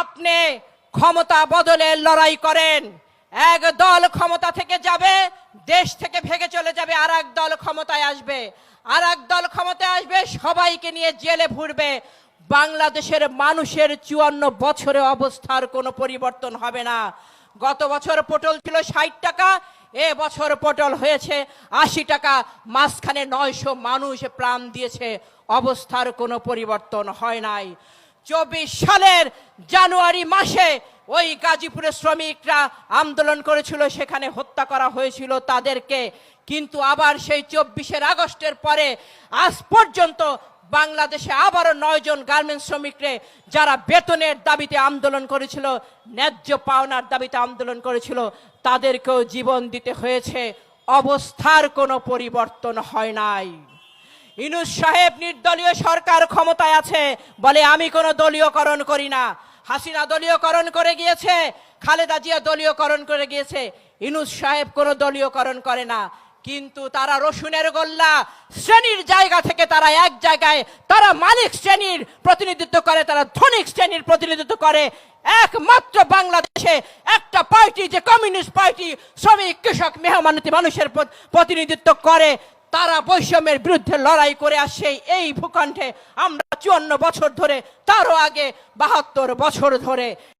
আপনি ক্ষমতা বদলের লড়াই করেন। এক দল ক্ষমতা থেকে যাবে, দেশ থেকে ভেগে চলে যাবে আর এক দল ক্ষমতায় আসবে। আর এক দল ক্ষমতায় আসবে, সবাইকে নিয়ে জেলে ভুরবে। বাংলাদেশের মানুষের চুয়ান্ন বছরে অবস্থার কোনো পরিবর্তন হবে না। গত বছর পটল ছিল ষাট টাকা, এ বছর পটল হয়েছে আশি টাকা। মাঝখানে নয়শো মানুষ প্রাণ দিয়েছে, অবস্থার কোনো পরিবর্তন হয় নাই। চব্বিশ সালের জানুয়ারি মাসে ওই গাজীপুরের শ্রমিকরা আন্দোলন করেছিল, সেখানে হত্যা করা হয়েছিল তাদেরকে। কিন্তু আবার সেই চব্বিশের আগস্টের পরে আজ পর্যন্ত বাংলাদেশে আবারও নয়জন গার্মেন্টস শ্রমিকরে যারা বেতনের দাবিতে আন্দোলন করেছিল, ন্যায্য পাওনার দাবিতে আন্দোলন করেছিল, তাদেরকেও জীবন দিতে হয়েছে। অবস্থার কোনো পরিবর্তন হয় নাই। ইনুস সাহেব নির্দলীয় সরকার ক্ষমতায় আছে। বলে, আমি কোনো দলীয়করণ করি না। হাসিনা দলীয়করণ করে গিয়েছে, খালেদা জিয়া দলীয়করণ করে গিয়েছে। ইনুস সাহেব কোনো দলীয়করণ করে না। কিন্তু তারা রসুনের গোল্লা, শ্রেণির জায়গা থেকে তারা এক জায়গায়, তারা মালিক শ্রেণির প্রতিনিধিত্ব করে, তারা ধনিক শ্রেণির প্রতিনিধিত্ব করে। একমাত্র বাংলাদেশে একটা পার্টি, যে কমিউনিস্ট পার্টি, শ্রমিক, কৃষক, মেহমানতি মানুষের প্রতিনিধিত্ব করে। তারা বৈষম্যের বিরুদ্ধে লড়াই করে আসে। এই ভূখণ্ডে আমরা চুয়ান্ন বছর ধরে, তারও আগে বাহাত্তর বছর ধরে